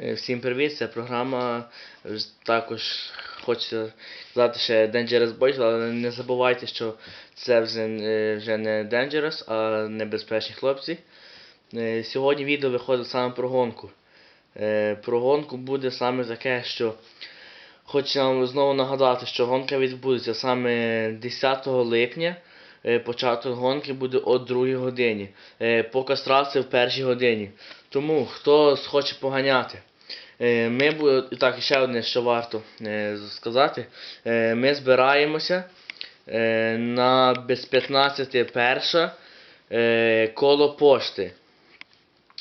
Е, Всім привіт, це програма. Також хочеться сказати ще Dangerous Boys, але не забувайте, що це вже, е, не Dangerous, а небезпечні хлопці. Е, Сьогодні відео виходить саме про гонку. Про гонку буде саме таке, що хочу вам знову нагадати, що гонка відбудеться саме 10 липня. Е, Початок гонки буде о 2 годині. Е, Показ траси в першій годині. Тому хто хоче поганяти. Е, Ми бу- так, ще одне, що варто сказати. Ми збираємося на без 15 перша коло пошти.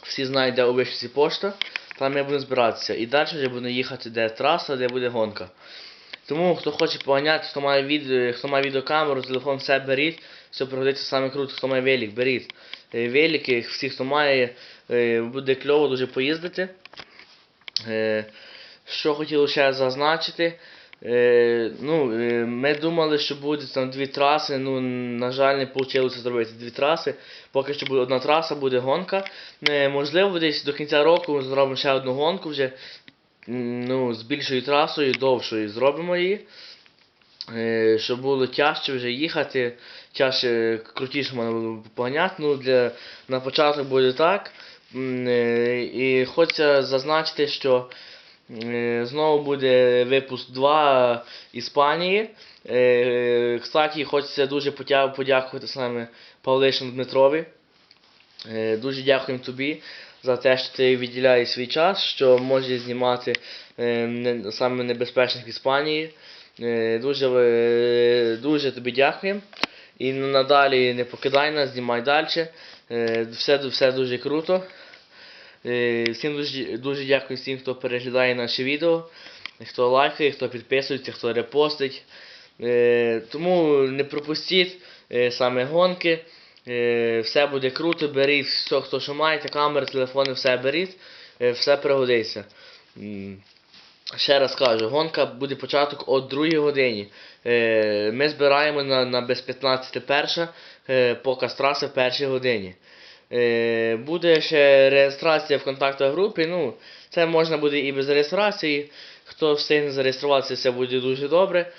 Всі знають, де у вишці пошта. Там ми будемо збиратися. І далі вже будемо їхати, де траса, де буде гонка. Тому хто хоче поганяти, хто має відео, хто має відеокамеру, телефон, все беріть, все пригодиться саме круто, хто має велик, беріть. Е, Велики, всі, хто має, е, буде кльово дуже поїздити. Е, Що хотів ще зазначити. Е, ну, е, ми думали, що буде там дві траси. Ну, на жаль, не вийшло зробити дві траси. Поки що буде одна траса, буде гонка. Е, можливо, десь до кінця року зробимо ще одну гонку вже. Ну, з більшою трасою, довшою зробимо її. Е, щоб було тяжче вже їхати, тяжче, крутіше можна поганяти. Ну, для, на початок буде так. Е, І хочеться зазначити, що е, знову буде випуск 2 Іспанії. Е, Кстати, хочеться дуже подякувати саме Павлишину Дмитрові. Е, Дуже дякуємо тобі за те, що ти відділяєш свій час, що можеш знімати е, не- саме небезпечних в Іспанії. Е, Дуже, е, дуже тобі дякуємо. І надалі не покидай нас, знімай далі. Все, все дуже круто. Всім дуже, дуже дякую всім, хто переглядає наші відео, хто лайкає, хто підписується, хто репостить. Тому не пропустіть саме гонки. Е, Все буде круто, беріть все, хто що маєте, камери, телефони, все беріть, е, все пригодиться. Ще раз кажу, гонка буде початок о 2 годині. Е, Ми збираємо на, на без 15 перша, показ траси в першій годині. Буде ще реєстрація в контактах групі. Ну, це можна буде і без реєстрації. Хто встигне зареєструватися, це буде дуже добре.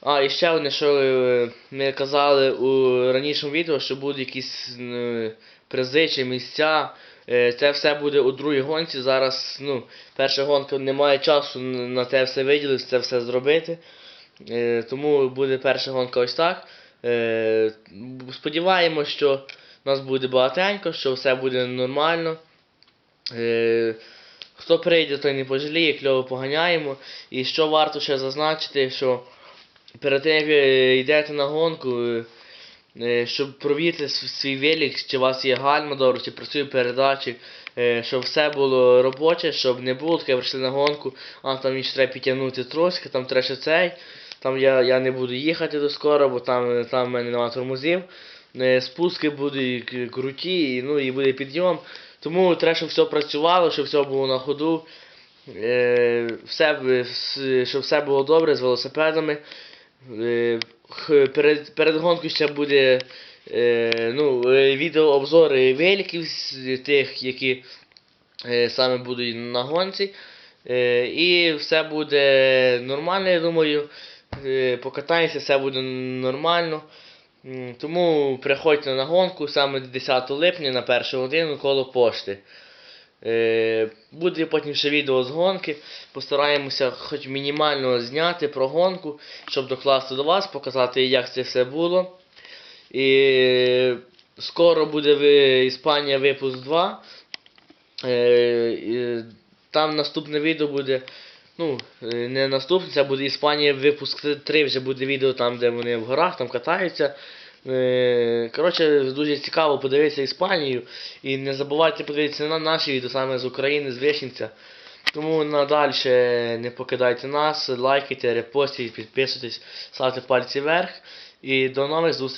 А, і ще одне, що е, ми казали у ранішому відео, що будуть якісь е, призи чи місця. Е, Це все буде у другій гонці. Зараз, ну, перша гонка немає часу на те все виділити, це все зробити. Тому буде перша гонка ось так. Сподіваємось, що нас буде багатенько, що все буде нормально. Хто прийде, той не пожаліє, кльово поганяємо. І що варто ще зазначити, що перед тим як ви йдете на гонку, е, е, щоб провірити свій велик, чи у вас є гальма добре, чи працює передачі, е, щоб все було робоче, щоб не було таке, прийшли на гонку, а там мені ще треба підтягнути трошки, там треба ще цей, там я, я не буду їхати до скоро, бо там, там в мене немає тормозів. Е, Спуски будуть круті, ну і буде підйом. Тому треба, щоб все працювало, щоб все було на ходу. Е, все, щоб все було добре з велосипедами. Е, перед, перед гонкою ще буде е, ну, е, відеообзори великів тих, які саме будуть на гонці. І все буде нормально, я думаю. Покатаємося, все буде нормально. Тому приходьте на гонку саме 10 липня на першу годину коло пошти. Е, буде потім ще відео з гонки. Постараємося хоч мінімально зняти про гонку, щоб докласти до вас, показати, як це все було. І скоро буде в Іспанія випуск 2. Е, там наступне відео буде. Ну, е, не наступне, це буде Іспанія випуск 3, вже буде відео там, де вони в горах там катаються. Е, Коротше, дуже цікаво подивитися Іспанію. І не забувайте подивитися на наші відео саме з України, з Вишниця. Тому надалі не покидайте нас, лайкайте, репостіть, підписуйтесь, ставте пальці вверх. І до нових зустрічей.